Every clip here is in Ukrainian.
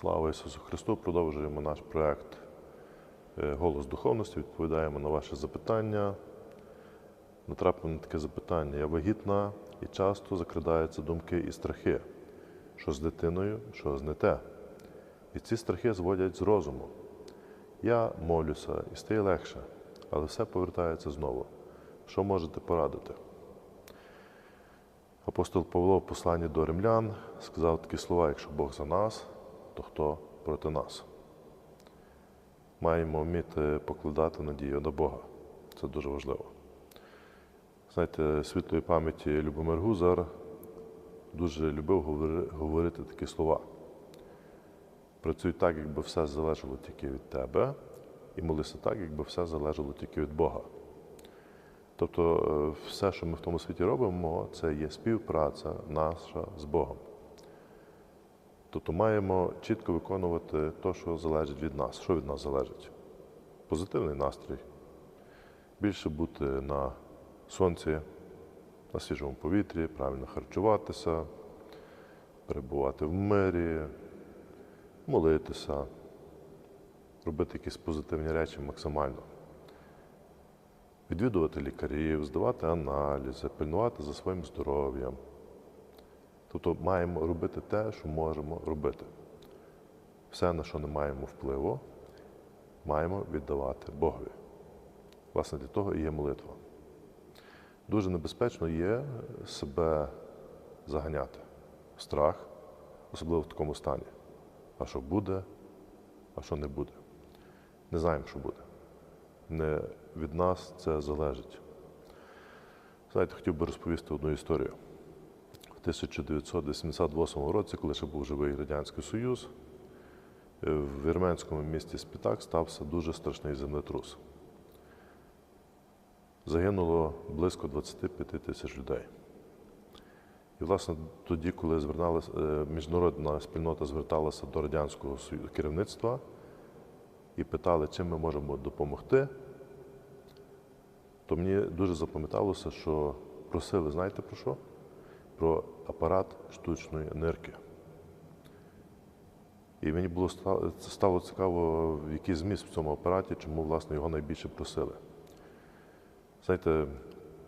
Слава Ісусу Христу! Продовжуємо наш проект е, Голос духовності. Відповідаємо на ваші запитання. Натрапив на таке запитання. Я вагітна і часто закрадаються думки і страхи, що з дитиною, що з не те. І ці страхи зводять з розуму. Я молюся і стає легше, але все повертається знову. Що можете порадити? Апостол Павло в посланні до римлян сказав такі слова: якщо Бог за нас, то хто проти нас? Маємо вміти покладати надію на Бога. Це дуже важливо. Знаєте, світлої пам'яті Любомир Гузар дуже любив говорити такі слова. Працюй так, якби все залежало тільки від тебе, і молися так, якби все залежало тільки від Бога. Тобто е, все, що ми в тому світі робимо, це є співпраця наша з Богом. Тобто маємо чітко виконувати те, що залежить від нас. Що від нас залежить? Позитивний настрій. Більше бути на сонці, на свіжому повітрі, правильно харчуватися, перебувати в мирі, молитися, робити якісь позитивні речі максимально. Відвідувати лікарів, здавати аналізи, пильнувати за своїм здоров'ям. Тобто маємо робити те, що можемо робити. Все, на що не маємо впливу, маємо віддавати Богові. Власне, для того і є молитва. Дуже небезпечно є себе заганяти страх, особливо в такому стані. А що буде, а що не буде. Не знаємо, що буде. Не від нас це залежить. Знаєте, хотів би розповісти одну історію. В 1988 році, коли ще був живий Радянський Союз, е, в вірменському місті Спітак стався дуже страшний землетрус. Загинуло близько 25 тисяч людей. І, власне, тоді, коли е, міжнародна спільнота зверталася до Радянського керівництва і питали, чим ми можемо допомогти, то мені дуже запам'яталося, що просили, знаєте про що? Про апарат штучної енергії. І мені було ста- стало цікаво, який зміст в цьому апараті, чому власне його найбільше просили. Знаєте,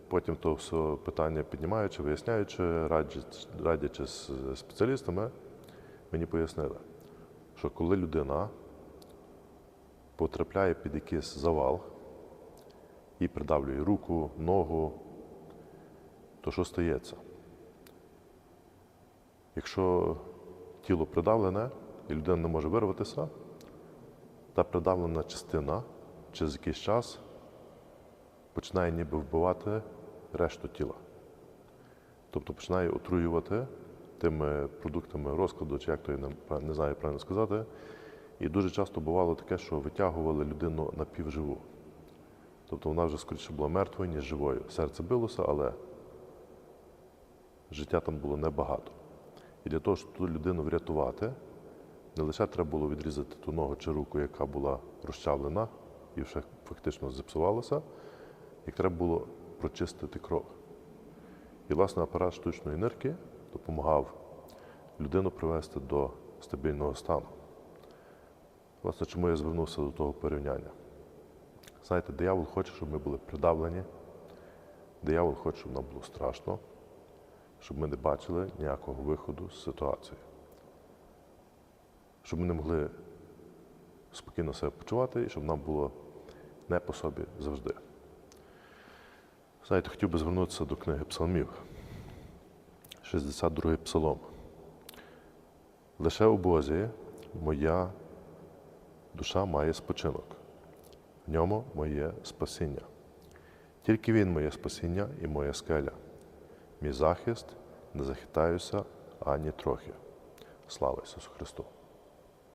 потім то все питання піднімаючи, виясняючи, радячи з спеціалістами, мені пояснили, що коли людина потрапляє під якийсь завал і придавлює руку, ногу, то що стається? Якщо тіло придавлене і людина не може вирватися, та придавлена частина через якийсь час починає ніби вбивати решту тіла. Тобто починає отруювати тими продуктами розкладу, чи як то я не, не знаю правильно сказати. І дуже часто бувало таке, що витягували людину напівживу. Тобто вона вже скоріше була мертвою, ніж живою. Серце билося, але життя там було небагато. І для того, щоб ту людину врятувати, не лише треба було відрізати ту ногу чи руку, яка була розчавлена і вже фактично зіпсувалася, як треба було прочистити кров. І, власне, апарат штучної енергії допомагав людину привести до стабільного стану. Власне, чому я звернувся до того порівняння? Знаєте, диявол хоче, щоб ми були придавлені, диявол хоче, щоб нам було страшно, щоб ми не бачили ніякого виходу з ситуації. Щоб ми не могли спокійно себе почувати і щоб нам було не по собі завжди. Знаєте, хотів би звернутися до книги Псалмів, 62-й псалом. Лише у Бозі моя душа має спочинок, в ньому моє спасіння. Тільки Він моє спасіння і моя скеля. Мій захист не захитаюся ані трохи. Слава Ісусу Христу!